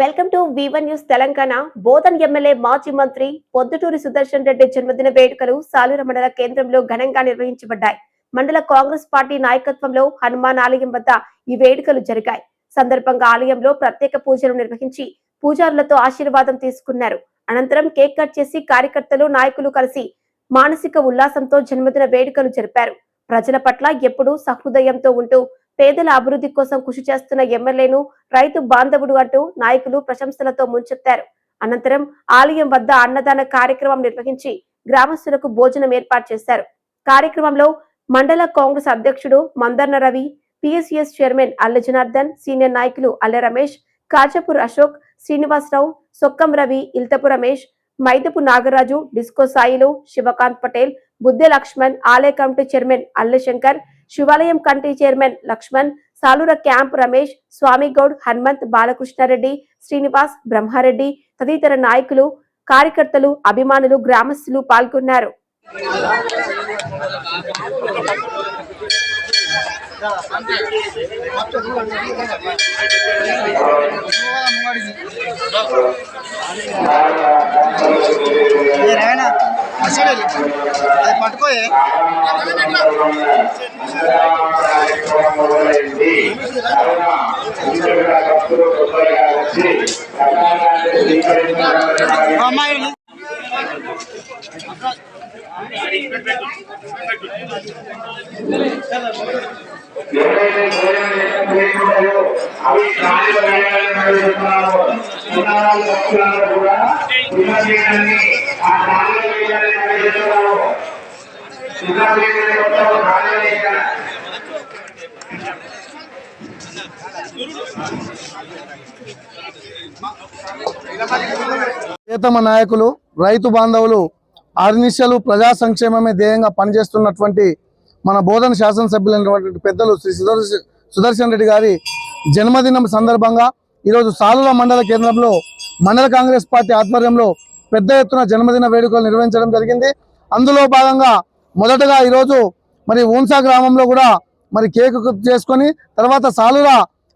Welcome to V one news Telangana. Bodhan MLA మాజీ మంత్రి పొద్దుటూరి సుదర్శన్ రెడ్డి జన్మదిన వేడుకలు సాలూరు మండల కేంద్రంలో ఘనంగా నిర్వహించబడ్డాయి. మండల కాంగ్రెస్ పార్టీ నాయకత్వంలో హనుమాన్ ఆలయం వద్ద ఈ వేడుకలు జరిగాయి. సందర్భంగా ఆలయంలో ప్రత్యేక పూజలు నిర్వహించి పూజారులతో ఆశీర్వాదం తీసుకున్నారు. అనంతరం కేక్ కట్ చేసి కార్యకర్తలు నాయకులు కలిసి మానసిక ఉల్లాసంతో జన్మదిన వేడుకలు జరిపారు. ప్రజల పట్ల ఎప్పుడూ సహృదయంతో ఉంటూ పేదల అభివృద్ధి కోసం కృషి చేస్తున్న ఎమ్మెల్యేను రైతు బాంధవుడు అంటూ నాయకులు ప్రశంసలతో ముంచెత్తారు. అనంతరం ఆలయం వద్ద అన్నదాన కార్యక్రమం నిర్వహించి గ్రామస్తులకు భోజనం ఏర్పాటు చేశారు. కార్యక్రమంలో మండల కాంగ్రెస్ అధ్యక్షుడు Mandarna Ravi PSCS chairman Alle Janardhan senior నాయకులు అల్లె రమేష్ కాజపూర్ అశోక్ శ్రీనివాసరావు సొక్కం రవి ఇల్తపు రమేష్ మైదపు నాగరాజు డిస్కో సాయిలు శివకాంత్ పటేల్ బుద్దె లక్ష్మణ్ ఆలయ కమిటీ చైర్మన్ అల్ల శంకర్ శివాలయం కంటి చైర్మన్ లక్ష్మణ్ సాలూర క్యాంప్ రమేష్ స్వామిగౌడ్ హనుమంత్ బాలకృష్ణారెడ్డి శ్రీనివాస్ బ్రహ్మారెడ్డి తదితర నాయకులు కార్యకర్తలు అభిమానులు గ్రామస్తులు పాల్గొన్నారు. అసలు అది పట్టుకోయే. అమ్మాయి. ఎవరైతే భోజనం అవి కూడా. ఆ ప్రియతమ నాయకులు రైతు బాంధవులు ఆర్నిశలు ప్రజా సంక్షేమమే ధ్యేయంగా పనిచేస్తున్నటువంటి మన బోధన శాసనసభ్యులైనటువంటి పెద్దలు శ్రీ సుదర్శన్ సుదర్శన్ రెడ్డి గారి జన్మదినం సందర్భంగా ఈరోజు సాలుల మండల కేంద్రంలో మండల కాంగ్రెస్ పార్టీ ఆధ్వర్యంలో పెద్ద ఎత్తున జన్మదిన వేడుకలు నిర్వహించడం జరిగింది. అందులో భాగంగా మొదటగా ఈరోజు మరి ఊన్సా గ్రామంలో కూడా మరి కేక్ చేసుకొని తర్వాత సాలుల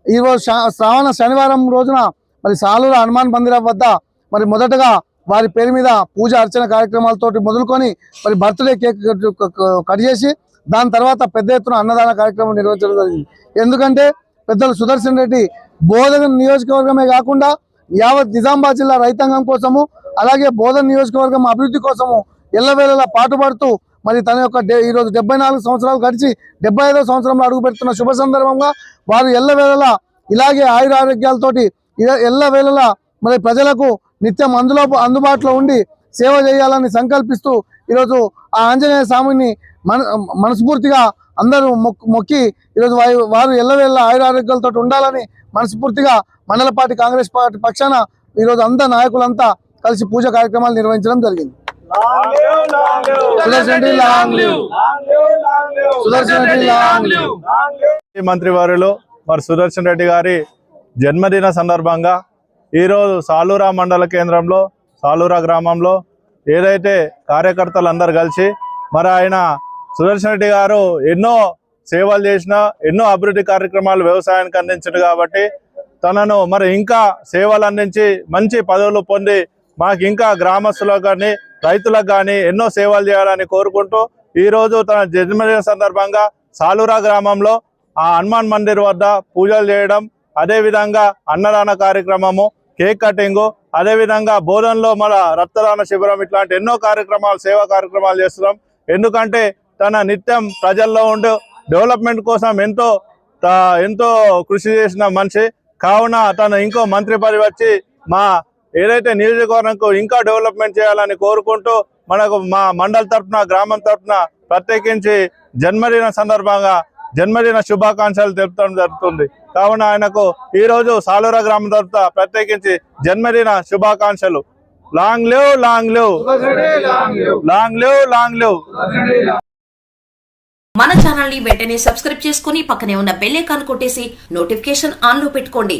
ఈరోజు శా- శ్రావణ శనివారం రోజున మరి సాలుల హనుమాన్ మందిరం వద్ద మరి మొదటగా వారి పేరు మీద పూజ అర్చన కార్యక్రమాలతోటి మొదలుకొని మరి బర్త్డే కేక్ కట్ చేసి దాని తర్వాత పెద్ద ఎత్తున అన్నదాన కార్యక్రమం నిర్వహించడం జరిగింది. ఎందుకంటే పెద్దలు సుదర్శన్ రెడ్డి బోధన నియోజకవర్గమే కాకుండా యావత్ నిజామాబాద్ జిల్లా రైతాంగం కోసము అలాగే బోధన నియోజకవర్గం అభివృద్ధి కోసము ఎల్లవేళలా పాటుపడుతూ మరి తన యొక్క ఈరోజు డెబ్బై నాలుగు సంవత్సరాలు గడిచి డెబ్బై ఐదో సంవత్సరంలో అడుగుపెడుతున్న శుభ సందర్భంగా వారు ఎల్లవేళలా ఇలాగే ఆయుర ఆరోగ్యాలతోటి ఎల్లవేళలా మరి ప్రజలకు నిత్యం అందులో అందుబాటులో ఉండి సేవ చేయాలని సంకల్పిస్తూ ఈరోజు ఆ ఆంజనేయ స్వామిని మన మనస్ఫూర్తిగా అందరూ మొక్- మొక్కి ఈరోజు వారు వారు ఎల్లవేళ ఆయుర ఆరోగ్యాలతో ఉండాలని మనస్ఫూర్తిగా మండల పార్టీ కాంగ్రెస్ పార్టీ పక్షాన ఈరోజు అంతా నాయకులంతా కలిసి పూజ కార్యక్రమాలు నిర్వహించడం జరిగింది. లివ్ మంత్రివర్యులు మరి సుదర్శన్ రెడ్డి గారి జన్మదిన సందర్భంగా ఈరోజు సాలూరా మండల కేంద్రంలో సాలూరా గ్రామంలో ఏదైతే కార్యకర్తలు అందరు కలిసి మరి ఆయన సుదర్శన్ రెడ్డి గారు ఎన్నో సేవలు చేసిన ఎన్నో అభివృద్ధి కార్యక్రమాలు వ్యవసాయానికి అందించారు కాబట్టి తనను మరి ఇంకా సేవలు అందించి మంచి పదవులు పొంది మాకు ఇంకా గ్రామస్తులకు కానీ రైతులకు కానీ ఎన్నో సేవలు చేయాలని కోరుకుంటూ ఈరోజు తన జన్మదిన సందర్భంగా సాలూరా గ్రామంలో ఆ హనుమాన్ మందిర్ వద్ద పూజలు చేయడం అదే విధంగా అన్నదాన కార్యక్రమము కేక్ కటింగ్ అదే విధంగా బోధనలో మన రక్తదాన శిబిరం ఇట్లాంటి ఎన్నో కార్యక్రమాలు సేవా కార్యక్రమాలు చేస్తున్నాం. ఎందుకంటే తన నిత్యం ప్రజల్లో ఉండు డెవలప్మెంట్ కోసం ఎంతో ఎంతో కృషి చేసిన మనిషి. కావున తను ఇంకో మంత్రి పది వచ్చి మా ఏదైతే నియోజకవర్గంకు ఇంకా డెవలప్మెంట్ చేయాలని కోరుకుంటూ మనకు మా మండల తరఫున గ్రామం తరఫున ప్రత్యేకించి జన్మదిన సందర్భంగా జన్మదిన శుభాకాంక్షలు తెలుపడం జరుగుతుంది. కావున ఆయనకు ఈ రోజు సాలూరా గ్రామం తరఫున ప్రత్యేకించి జన్మదిన శుభాకాంక్షలు. Long live long live. Long live long live. మన ఛానల్ని వెంటనే సబ్స్క్రైబ్ చేసుకుని పక్కనే ఉన్న బెల్ ఐకాన్ కొట్టేసి నోటిఫికేషన్ ఆన్లో పెట్టుకోండి.